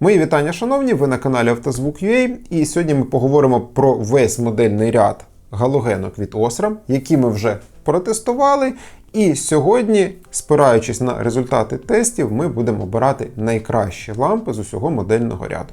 Мої вітання, шановні, ви на каналі Автозвук.ua і сьогодні ми поговоримо про весь модельний ряд галогенок від Osram, які ми вже протестували. І сьогодні, спираючись на результати тестів, ми будемо обирати найкращі лампи з усього модельного ряду.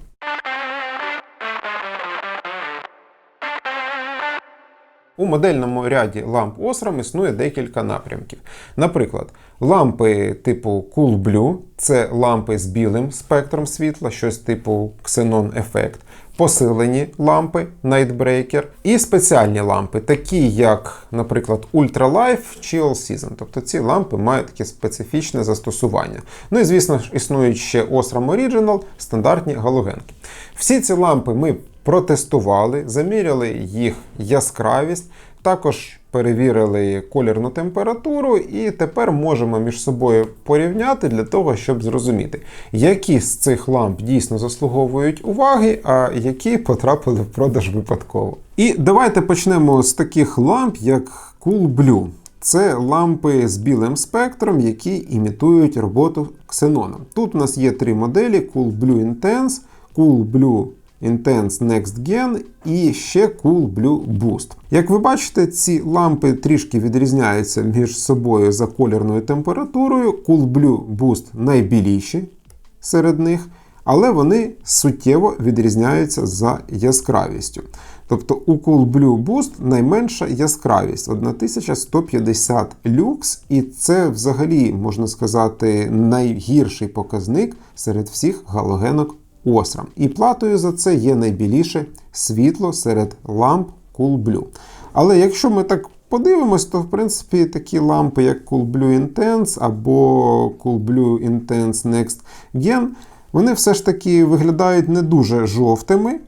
У модельному ряді ламп Osram існує декілька напрямків. Наприклад, лампи типу Cool Blue це лампи з білим спектром світла, щось типу Xenon Effect, посилені лампи Nightbreaker і спеціальні лампи, такі як, наприклад, Ultra Life чи All Season. Тобто ці лампи мають таке специфічне застосування. Ну і звісно ж існують ще Osram Original, стандартні галогенки. Всі ці лампи ми протестували, заміряли їх яскравість, також перевірили колірну температуру, і тепер можемо між собою порівняти для того, щоб зрозуміти, які з цих ламп дійсно заслуговують уваги, а які потрапили в продаж випадково. І давайте почнемо з таких ламп, як Cool Blue. Це лампи з білим спектром, які імітують роботу ксеноном. Тут у нас є три моделі: Cool Blue Intense, Cool Blue Intense Next Gen і ще Cool Blue Boost. Як ви бачите, ці лампи трішки відрізняються між собою за колірною температурою. Cool Blue Boost найбіліші серед них, але вони суттєво відрізняються за яскравістю. Тобто у Cool Blue Boost найменша яскравість 1150 люкс, і це взагалі, можна сказати, найгірший показник серед всіх галогенок Osram. І платою за це є найбіліше світло серед ламп Cool Blue. Але якщо ми так подивимось, то в принципі такі лампи, як Cool Blue Intense або Cool Blue Intense Next Gen, вони все ж таки виглядають не дуже жовтими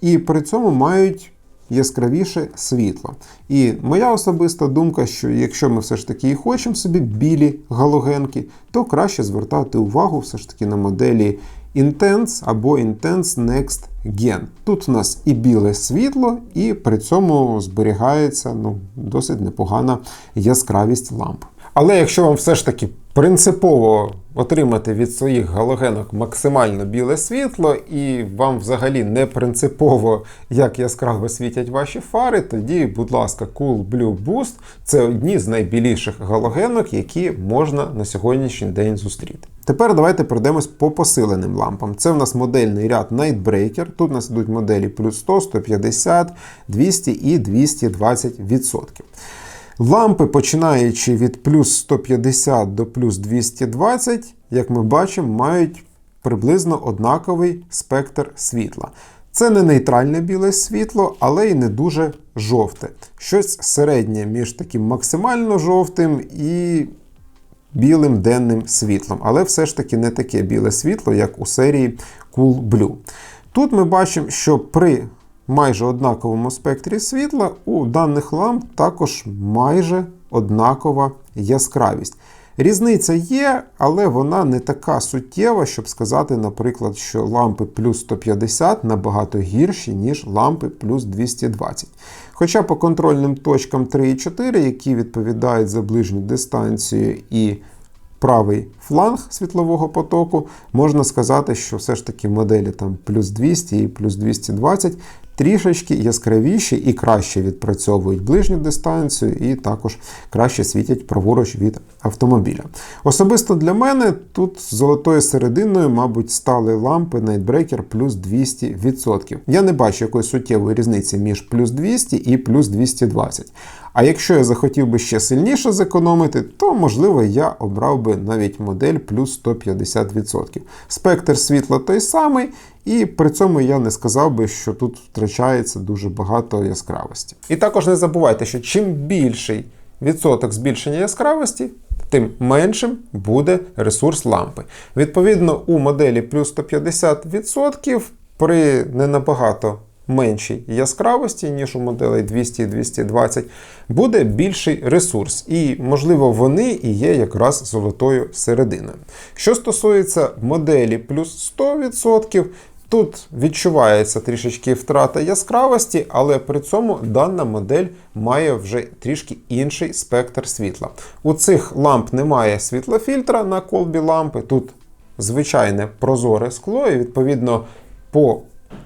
і при цьому мають яскравіше світло. І моя особиста думка, що якщо ми все ж таки і хочемо собі білі галогенки, то краще звертати увагу все ж таки на моделі Intense або Intense Next Gen. Тут у нас і біле світло, і при цьому зберігається ну, досить непогана яскравість ламп. Але якщо вам все ж таки принципово отримати від своїх галогенок максимально біле світло, і вам взагалі не принципово, як яскраво світять ваші фари, тоді, будь ласка, Cool Blue Boost це одні з найбіліших галогенок, які можна на сьогоднішній день зустріти. Тепер давайте пройдемось по посиленим лампам. Це в нас модельний ряд Nightbreaker. Тут у нас ідуть моделі плюс 100, 150, 200 і 220%. Лампи, починаючи від плюс 150 до плюс 220, як ми бачимо, мають приблизно однаковий спектр світла. Це не нейтральне біле світло, але й не дуже жовте. Щось середнє між таким максимально жовтим і білим денним світлом. Але все ж таки не таке біле світло, як у серії Cool Blue. Тут ми бачимо, що при майже однаковому спектрі світла у даних ламп також майже однакова яскравість. Різниця є, але вона не така суттєва, щоб сказати, наприклад, що лампи плюс 150 набагато гірші, ніж лампи плюс 220. Хоча по контрольним точкам 3 і 4, які відповідають за ближню дистанцію і правий фланг світлового потоку, можна сказати, що все ж таки моделі там плюс 200 і плюс 220 трішечки яскравіші і краще відпрацьовують ближню дистанцію, і також краще світять праворуч від автомобіля. Особисто для мене тут золотою серединою, мабуть, стали лампи Nightbreaker плюс 200%. Я не бачу якоїсь суттєвої різниці між плюс 200 і плюс 220. А якщо я захотів би ще сильніше зекономити, то можливо я обрав би навіть модель плюс 150%. Спектр світла той самий, і при цьому я не сказав би, що тут втрачається дуже багато яскравості. І також не забувайте, що чим більший відсоток збільшення яскравості, тим меншим буде ресурс лампи. Відповідно, у моделі плюс 150% при не набагато меншій яскравості, ніж у моделей 200 і 220, буде більший ресурс. І, можливо, вони і є якраз золотою серединою. Що стосується моделі плюс 100%, Тут відчувається трішечки втрата яскравості, але при цьому дана модель має вже трішки інший спектр світла. У цих ламп немає світлофільтра на колбі лампи. Тут звичайне прозоре скло, і відповідно по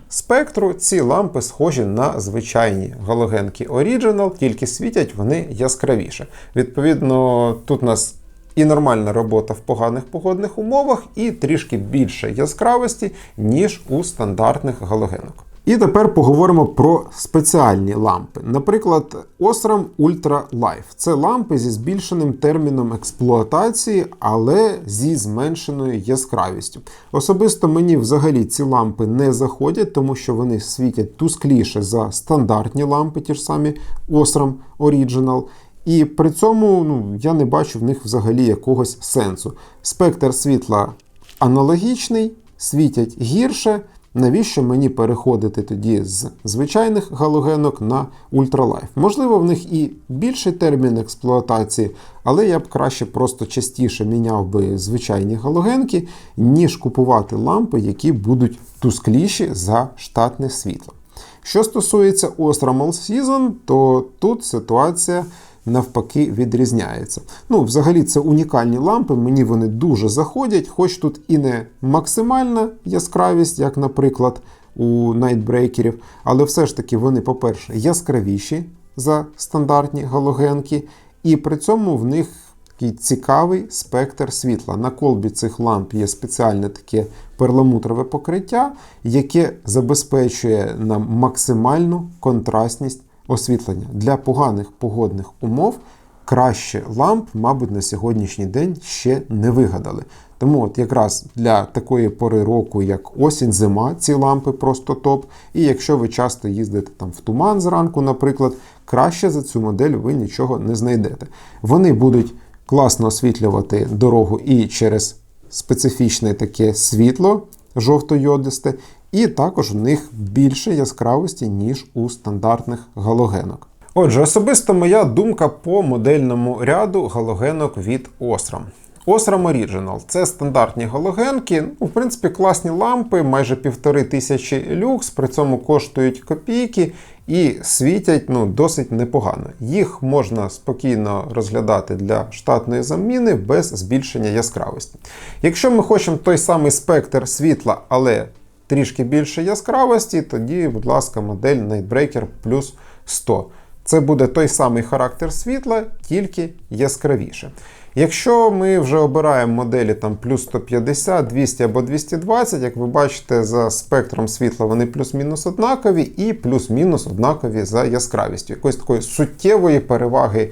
спектру ці лампи схожі на звичайні галогенки Original, тільки світять вони яскравіше. Відповідно, тут у нас і нормальна робота в поганих погодних умовах, і трішки більше яскравості, ніж у стандартних галогенок. І тепер поговоримо про спеціальні лампи. Наприклад, Osram Ultra Life. Це лампи зі збільшеним терміном експлуатації, але зі зменшеною яскравістю. Особисто мені взагалі ці лампи не заходять, тому що вони світять тускліше за стандартні лампи, ті ж самі Osram Original. І при цьому ну, я не бачу в них взагалі якогось сенсу. Спектр світла аналогічний, світять гірше. Навіщо мені переходити тоді з звичайних галогенок на ультралайф? Можливо, в них і більший термін експлуатації, але я б краще просто частіше міняв би звичайні галогенки, ніж купувати лампи, які будуть тускліші за штатне світло. Що стосується Osram All Season, то тут ситуація навпаки відрізняється. Ну, взагалі, це унікальні лампи, мені вони дуже заходять, хоч тут і не максимальна яскравість, як, наприклад, у найтбрейкерів, але все ж таки вони, по-перше, яскравіші за стандартні галогенки, і при цьому в них такий цікавий спектр світла. На колбі цих ламп є спеціальне таке перламутрове покриття, яке забезпечує нам максимальну контрастність освітлення. Для поганих погодних умов краще ламп, мабуть, на сьогоднішній день ще не вигадали. Тому от якраз для такої пори року, як осінь-зима, ці лампи просто топ. І якщо ви часто їздите там в туман зранку, наприклад, краще за цю модель ви нічого не знайдете. Вони будуть класно освітлювати дорогу і через специфічне таке світло жовто-йодисте, і також в них більше яскравості, ніж у стандартних галогенок. Отже, особисто моя думка по модельному ряду галогенок від Osram. Osram Original це стандартні галогенки, ну, в принципі, класні лампи, майже півтори тисячі люкс, при цьому коштують копійки і світять ну, досить непогано. Їх можна спокійно розглядати для штатної заміни без збільшення яскравості. Якщо ми хочемо той самий спектр світла, але трішки більше яскравості, тоді, будь ласка, модель Nightbreaker Plus 100. Це буде той самий характер світла, тільки яскравіше. Якщо ми вже обираємо моделі там плюс 150, 200 або 220, як ви бачите, за спектром світла вони плюс-мінус однакові і плюс-мінус однакові за яскравістю. Якоїсь такої суттєвої переваги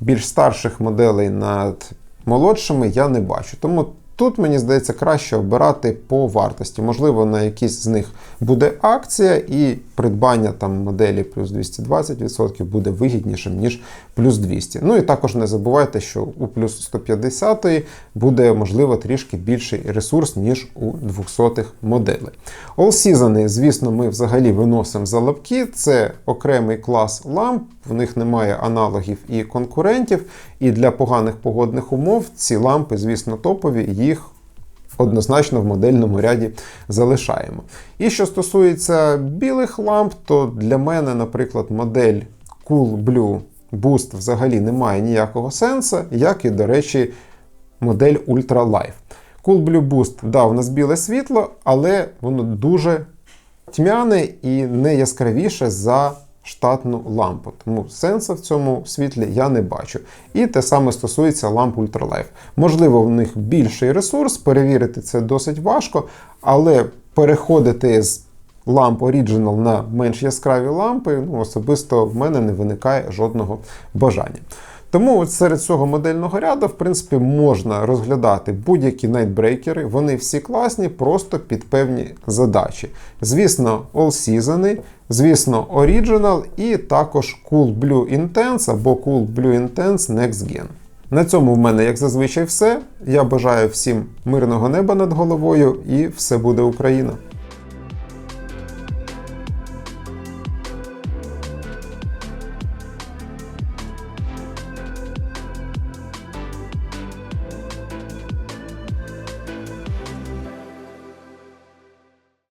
більш старших моделей над молодшими я не бачу. Тому Тут, мені здається, краще обирати по вартості. Можливо, на якісь з них буде акція, і придбання там моделі плюс 220% буде вигіднішим, ніж плюс 200. Ну і також не забувайте, що у плюс 150 буде, можливо, трішки більший ресурс, ніж у 200-х моделей. All Season, звісно, ми взагалі виносимо за лапки. Це окремий клас ламп, в них немає аналогів і конкурентів. І для поганих погодних умов ці лампи, звісно, топові, їх однозначно в модельному ряді залишаємо. І що стосується білих ламп, то для мене, наприклад, модель Cool Blue Boost взагалі не має ніякого сенсу, як і, до речі, модель Ultra Life. Cool Blue Boost, да, у нас біле світло, але воно дуже тьмяне і не яскравіше за штатну лампу. Тому сенсу в цьому світлі я не бачу. І те саме стосується ламп Ultralife. Можливо, в них більший ресурс, перевірити це досить важко, але переходити з ламп Original на менш яскраві лампи, ну, особисто в мене не виникає жодного бажання. Тому серед цього модельного ряду, в принципі, можна розглядати будь-які найтбрейкери, вони всі класні, просто під певні задачі. Звісно, All Season, звісно, Original і також Cool Blue Intense або Cool Blue Intense Next Gen. На цьому в мене, як зазвичай, все. Я бажаю всім мирного неба над головою і все буде Україна!